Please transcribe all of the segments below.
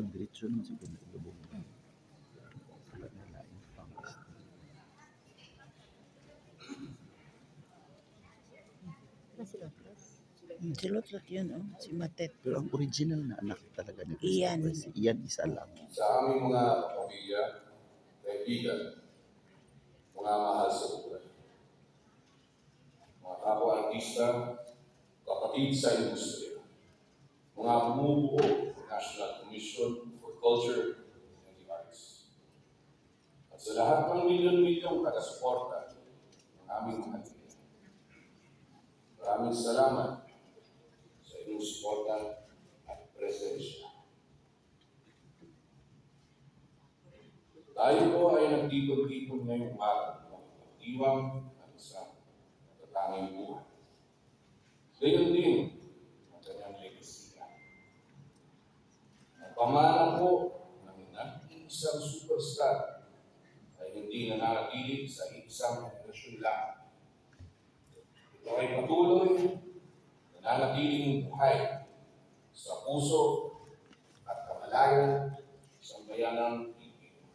Murag diretso naman sa pinagdubong. Wala na lain pang Hmm, Silot-lot yun, oh. Si Matet. Pero ang original na anak talaga ni Iyan. Christopher, si Iyan isa lang. sa aming mga pamilya, kaibigan, mga mahal sa buhay. Mga kapwa-artista, kapatid sa industriya, mga bumubuo ng National Commission for Culture and the Arts. At sa lahat ng milyon-milyong taga-suporta ng aming mga kaibigan. Maraming salamat sa inyong suporta at presensya. Tayo po ay nagtipon-tipon ngayong araw ng pagdiwang ng isang natatanging buhay. Gayon din ang kanyang legasiya. Ang pamana po ng nag-iisang superstar ay hindi nananatili sa isang henerasyon lang. Ito ay patuloy nananatiling buhay sa puso at kamalayan sa bayanang Pilipino.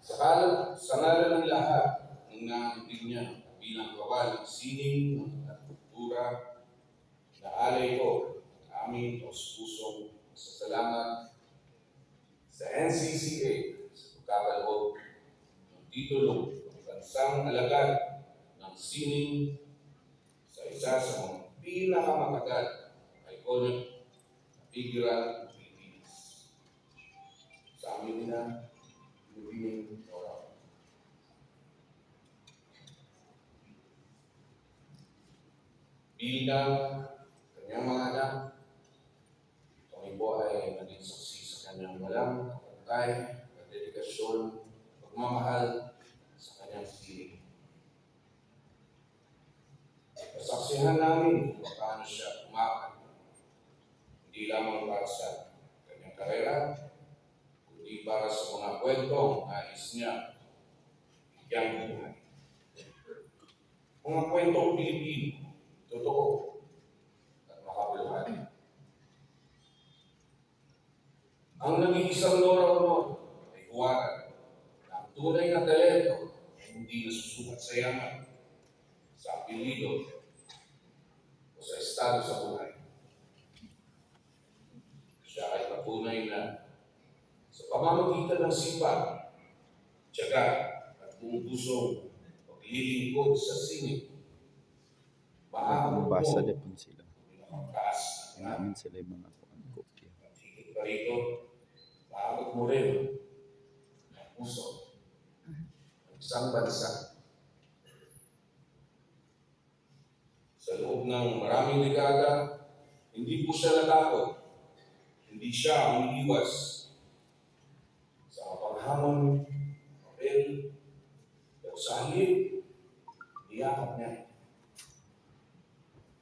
Sa kalan, sa ngalan ng lahat ng naantig niya bilang kawal ng sining at kultura, naalay ko ang aming taus-pusong pasasalamat sa NCCA sa pagkakaloob ng titulo ng bansang alagad ng sining sa isa sa mga pinakamatagal na iconic na figura ng Pilipinas. Sa amin na Lubing Oral. Bilang kanyang mga anak, kami po ay naging saksi sa kanyang walang kapantay, at dedikasyon, pagmamahal sa kanyang siling. Kasaksihan namin kung paano siya umakan, hindi lamang para sa kanyang karera, kundi para sa mga kwentong nais niya bigyan buhay. Mga kwentong Pilipino, totoo at makabuluhan. Ang nag-iisang Nora Honor ay huwagan tunay na talento ay hindi nasusukat sa yaman, sa apelido, o sa estado sa buhay. Siya ay patunay na sa pamamagitan ng sipag, tiyaga, at buong pusong paglilingkod sa singit, Mabasa din po sila. Namin sila yung mga kuan kopya. at higit pa rito, maabot mo rin ang puso isang bansa. Sa loob ng maraming dekada, hindi po siya natakot. Hindi siya umiiwas sa mapaghamon, papel, halip, niyakap niya.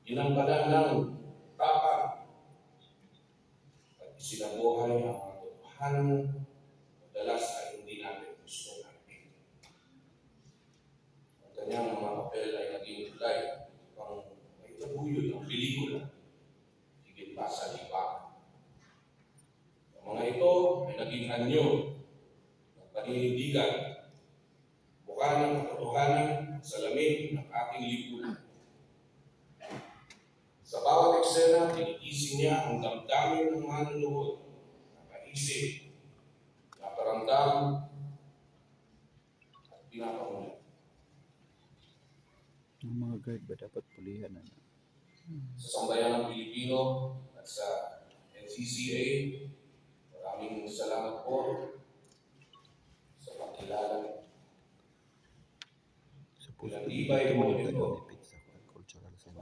Yun ang balan ng tapang at isinabuhay ang mga totohanan madalas ay hindi natin gusto natin. Ang kanyang mga papel ay naging tulay pang may taguyod ang pelikula, higit pa sa lipa. Ang mga ito ay naging anyo ng paninindigan, mukha ng katotohanan sa lamig ng ating lipunan. Sa bawat eksena, tinitising niya ang damdamin ng manunood, nakaisip, naparamdam, at pinapamuna. Ang mga guard ba dapat pulihan na na? Sa sambayan ng Pilipino at sa NCCA, maraming salamat po sa pagkilala. Sa puso Ilang ibay ito mo mga ito. taga-nipit sa.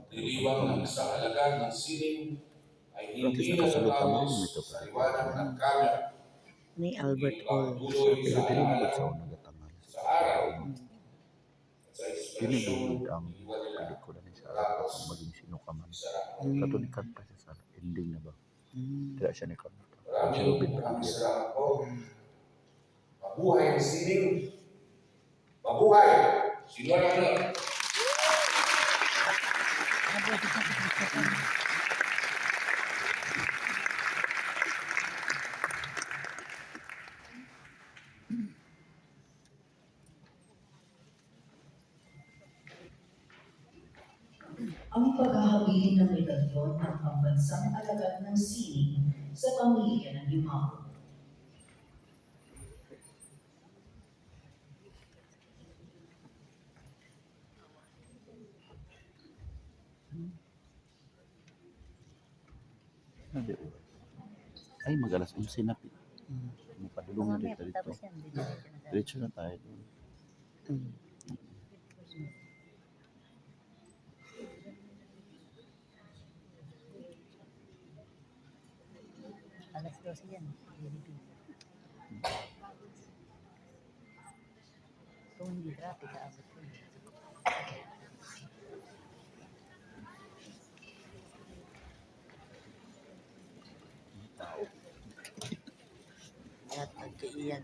Diliwang ng isang alagad ng sining ay hindi na natapos sa liwanag ng kamera. Ni Albert Hall. Tuloy Pero mo alaala sa unang gatangal. sa araw Sa sa Kini inspirasyon bilid ang pelikula ni sa araw kung maging sino ka man. isara. Katunikan pa siya sa ending na ba? Hmm. Kaya siya ni Kang. Maraming maraming salamat po. Mabuhay ang sining. Mabuhay! Sino na ng medalyon ng pambansang alagad ng sining sa pamilya ng Yumao. Ay, mag-alas 11 na. Mm. Mapadulong na dito dito. Diretso na tayo doon. Mm. 12 yan. Kung hindi traffic, aabot ko. At nagkaiyan.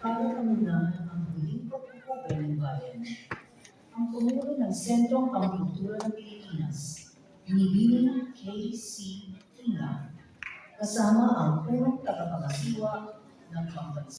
Para kamunahan ang huling bayan, ang Pangulo ng Sentrong Pangkultura ng Pilipinas, Nibining K.C. Tinga, kasama ang punong tagapangasiwa ng pambansa